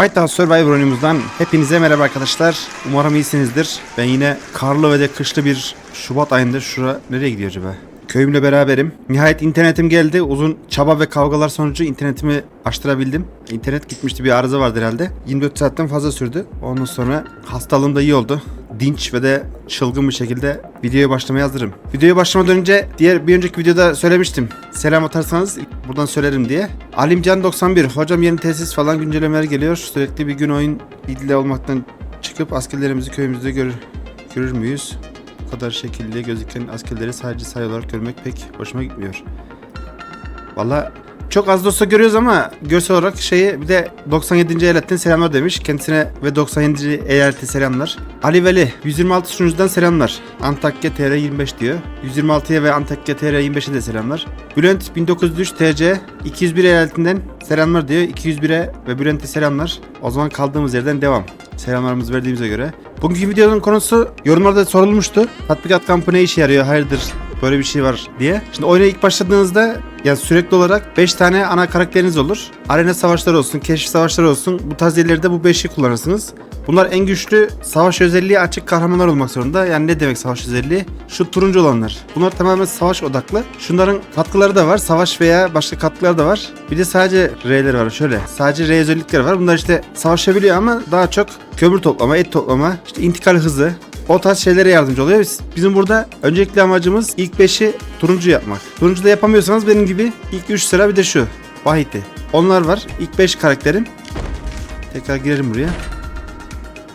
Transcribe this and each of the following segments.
Whitehouse Survivor oyunumuzdan hepinize merhaba arkadaşlar. Umarım iyisinizdir. Ben yine karlı ve de kışlı bir Şubat ayında şura nereye gidiyor acaba? Köyümle beraberim. Nihayet internetim geldi. Uzun çaba ve kavgalar sonucu internetimi açtırabildim. İnternet gitmişti bir arıza vardı herhalde. 24 saatten fazla sürdü. Ondan sonra hastalığım da iyi oldu. Dinç ve de çılgın bir şekilde videoya başlamaya hazırım. Videoya başlamadan önce diğer bir önceki videoda söylemiştim. Selam atarsanız buradan söylerim diye. Alimcan 91. Hocam yeni tesis falan güncellemeler geliyor. Sürekli bir gün oyun ilgili olmaktan çıkıp askerlerimizi köyümüzde görür, görür müyüz? Bu kadar şekilli gözüken askerleri sadece sayı olarak görmek pek hoşuma gitmiyor. Valla çok az da olsa görüyoruz ama görsel olarak şeyi bir de 97. eyaletten selamlar demiş. Kendisine ve 97. eyalete selamlar. Ali Veli 126 sunucudan selamlar. Antakya TR 25 diyor. 126'ya ve Antakya TR 25'e de selamlar. Bülent 1903 TC 201 eyaletinden selamlar diyor. 201'e ve Bülent'e selamlar. O zaman kaldığımız yerden devam. Selamlarımızı verdiğimize göre. Bugünkü videonun konusu yorumlarda sorulmuştu. Tatbikat kampı ne işe yarıyor? Hayırdır? Böyle bir şey var diye. Şimdi oyuna ilk başladığınızda yani sürekli olarak 5 tane ana karakteriniz olur. Arena savaşları olsun, keşif savaşları olsun. Bu tarz yerlerde bu 5'i kullanırsınız. Bunlar en güçlü savaş özelliği açık kahramanlar olmak zorunda. Yani ne demek savaş özelliği? Şu turuncu olanlar. Bunlar tamamen savaş odaklı. Şunların katkıları da var. Savaş veya başka katkılar da var. Bir de sadece R'leri var şöyle. Sadece R özellikleri var. Bunlar işte savaşabiliyor ama daha çok kömür toplama, et toplama, işte intikal hızı, o tarz şeylere yardımcı oluyor. Biz- Bizim burada öncelikli amacımız ilk 5'i turuncu yapmak. Turuncu da yapamıyorsanız benim gibi ilk 3 sıra bir de şu. Bahiti. Onlar var. İlk 5 karakterim. Tekrar girelim buraya.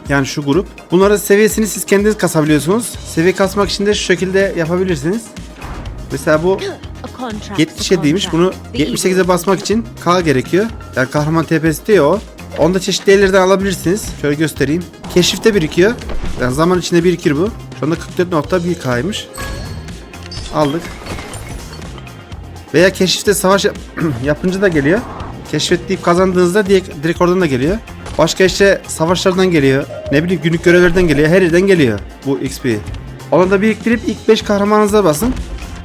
Yani şu grup. Bunların seviyesini siz kendiniz kasabiliyorsunuz. Seviye kasmak için de şu şekilde yapabilirsiniz. Mesela bu 77'ymiş. Bunu 78'e basmak için K gerekiyor. Yani kahraman TP'si diyor o. Onu da çeşitli yerlerden alabilirsiniz. Şöyle göstereyim. Keşifte birikiyor. Yani zaman içinde birikir bu. Şu anda 44.1K'ymış. Aldık. Veya keşifte savaş yap- yapınca da geliyor. Keşfet deyip kazandığınızda direkt, direkt oradan da geliyor. Başka işte savaşlardan geliyor. Ne bileyim günlük görevlerden geliyor. Her yerden geliyor bu XP. Onu da biriktirip ilk 5 kahramanınıza basın.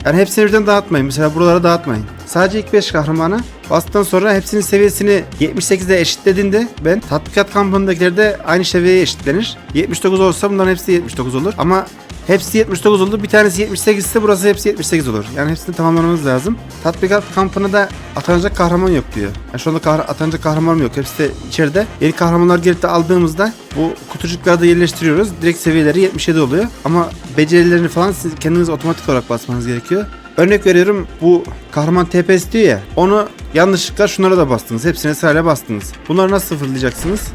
Yani hepsini birden dağıtmayın. Mesela buralara dağıtmayın. Sadece ilk 5 kahramanı bastıktan sonra hepsinin seviyesini 78'e eşitlediğinde ben tatbikat kampındakileri de aynı seviyeye eşitlenir. 79 olsa bunların hepsi 79 olur. Ama hepsi 79 oldu. Bir tanesi 78 ise burası hepsi 78 olur. Yani hepsini tamamlamamız lazım. Tatbikat kampına da atanacak kahraman yok diyor. Yani şu anda kahra- atanacak kahramanım yok. Hepsi de içeride. Yeni kahramanlar gelip de aldığımızda bu kutucukları da yerleştiriyoruz. Direkt seviyeleri 77 oluyor. Ama becerilerini falan siz kendiniz otomatik olarak basmanız gerekiyor. Örnek veriyorum bu kahraman TPS diyor ya onu yanlışlıkla şunlara da bastınız. Hepsine sırayla bastınız. Bunları nasıl sıfırlayacaksınız?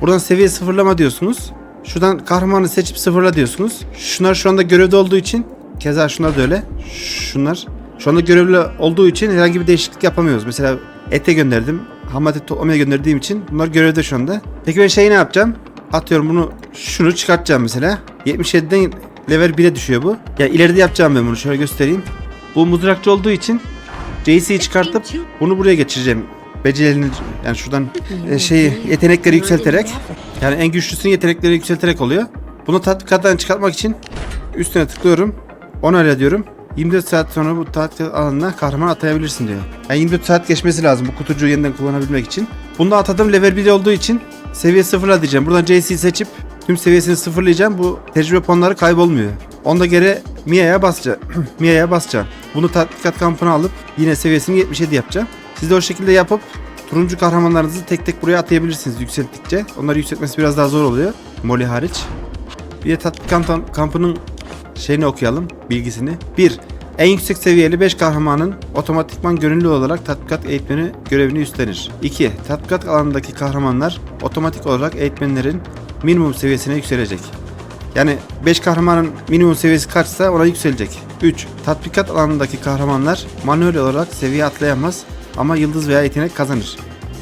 Buradan seviye sıfırlama diyorsunuz. Şuradan kahramanı seçip sıfırla diyorsunuz. Şunlar şu anda görevde olduğu için keza şunlar da öyle. Şunlar şu anda görevli olduğu için herhangi bir değişiklik yapamıyoruz. Mesela ete gönderdim. Ham toplamaya gönderdiğim için bunlar görevde şu anda. Peki ben şeyi ne yapacağım? Atıyorum bunu şunu çıkartacağım mesela. 77'den level 1'e düşüyor bu. Ya ileride yapacağım ben bunu şöyle göstereyim. Bu mızrakçı olduğu için JC'yi çıkartıp bunu buraya geçireceğim. Becerilerini yani şuradan e, şeyi yetenekleri yükselterek yani en güçlüsünün yetenekleri yükselterek oluyor. Bunu tatbikattan çıkartmak için üstüne tıklıyorum. Onayla diyorum. 24 saat sonra bu tatbikat alanına kahraman atayabilirsin diyor. Yani 24 saat geçmesi lazım bu kutucuğu yeniden kullanabilmek için. Bunu da atadım level 1 olduğu için seviye sıfırla diyeceğim. Buradan JC'yi seçip tüm seviyesini sıfırlayacağım. Bu tecrübe puanları kaybolmuyor. Onda geri Mia'ya basacağım. Mia'ya basacağım. Bunu tatbikat kampına alıp yine seviyesini 77 yapacağım. Siz de o şekilde yapıp turuncu kahramanlarınızı tek tek buraya atayabilirsiniz yükselttikçe. Onları yükseltmesi biraz daha zor oluyor. Molly hariç. Bir de tatbikat kamp- kampının şeyini okuyalım, bilgisini. 1. En yüksek seviyeli 5 kahramanın otomatikman gönüllü olarak tatbikat eğitmeni görevini üstlenir. 2. Tatbikat alanındaki kahramanlar otomatik olarak eğitmenlerin minimum seviyesine yükselecek. Yani 5 kahramanın minimum seviyesi kaçsa ona yükselecek. 3. Tatbikat alanındaki kahramanlar manuel olarak seviye atlayamaz ama yıldız veya yetenek kazanır.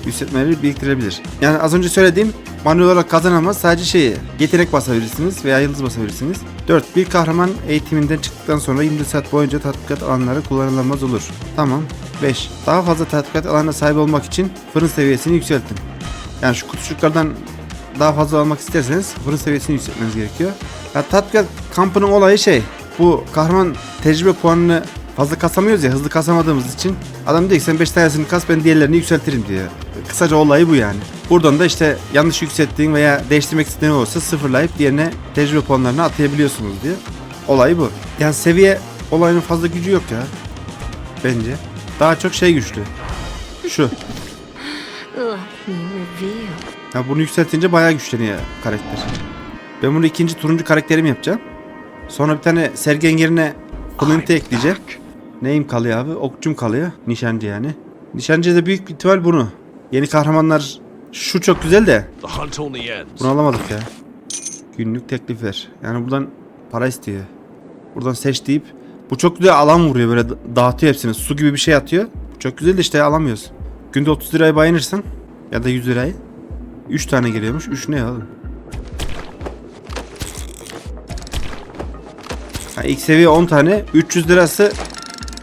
Yükseltmeleri biriktirebilir. Yani az önce söylediğim manuel olarak kazanamaz sadece şeyi yetenek basabilirsiniz veya yıldız basabilirsiniz. 4. Bir kahraman eğitiminden çıktıktan sonra 24 saat boyunca tatbikat alanları kullanılamaz olur. Tamam. 5. Daha fazla tatbikat alanına sahip olmak için fırın seviyesini yükseltin. Yani şu kutucuklardan daha fazla almak isterseniz fırın seviyesini yükseltmeniz gerekiyor. Ya tatbikat kampının olayı şey. Bu kahraman tecrübe puanını fazla kasamıyoruz ya hızlı kasamadığımız için adam diyor ki sen 5 tanesini kas ben diğerlerini yükseltirim diyor. Kısaca olayı bu yani. Buradan da işte yanlış yükselttiğin veya değiştirmek istediğin olursa sıfırlayıp diğerine tecrübe puanlarını atayabiliyorsunuz diyor. Olay bu. Yani seviye olayının fazla gücü yok ya. Bence. Daha çok şey güçlü. Şu. Ya bunu yükseltince bayağı güçleniyor karakter. Ben bunu ikinci turuncu karakterim yapacağım. Sonra bir tane sergen yerine Flint'i ekleyeceğim. Neyim kalıyor abi? Okçum kalıyor. Nişancı yani. Nişancı da büyük bir ihtimal bunu. Yeni kahramanlar şu çok güzel de bunu alamadık ya. Günlük teklif ver. Yani buradan para istiyor. Buradan seç deyip bu çok güzel alan vuruyor böyle da- dağıtıyor hepsini. Su gibi bir şey atıyor. Çok güzel de işte alamıyoruz. Günde 30 lirayı bayınırsan ya da 100 lirayı 3 tane geliyormuş. 3 ne oğlum? Ha, ilk seviye 10 tane. 300 lirası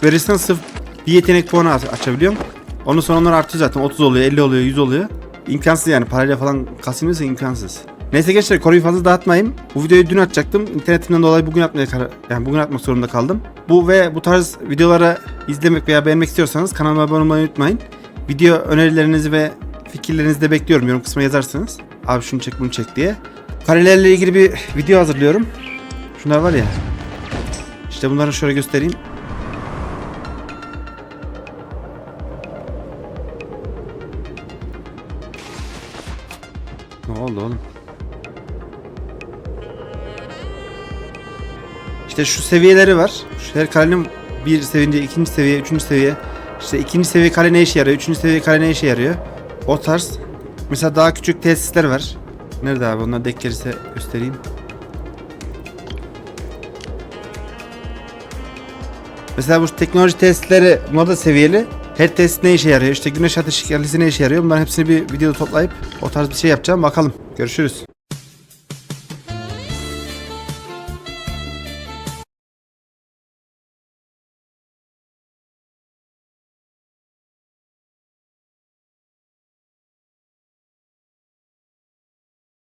verirsen sırf bir yetenek puanı aç- açabiliyorum. Ondan sonra onlar artıyor zaten. 30 oluyor, 50 oluyor, 100 oluyor. İmkansız yani parayla falan kasılmıyorsa imkansız. Neyse gençler konuyu fazla dağıtmayayım. Bu videoyu dün atacaktım. İnternetimden dolayı bugün atmaya karar yani bugün atmak zorunda kaldım. Bu ve bu tarz videoları izlemek veya beğenmek istiyorsanız kanalıma abone olmayı unutmayın. Video önerilerinizi ve fikirlerinizi de bekliyorum. Yorum kısmına yazarsınız. Abi şunu çek bunu çek diye. Karelerle ilgili bir video hazırlıyorum. Şunlar var ya. İşte bunları şöyle göstereyim. Ne oldu oğlum? İşte şu seviyeleri var. Şu her kalenin bir seviye, ikinci seviye, üçüncü seviye. İşte ikinci seviye kale ne işe yarıyor, üçüncü seviye kale ne işe yarıyor. O tarz. Mesela daha küçük tesisler var. Nerede abi? Onlar denk gelirse göstereyim. Mesela bu teknoloji testleri bunlar da seviyeli. Her test ne işe yarıyor? İşte güneş ateşi ne işe yarıyor? Bunların hepsini bir videoda toplayıp o tarz bir şey yapacağım. Bakalım. Görüşürüz.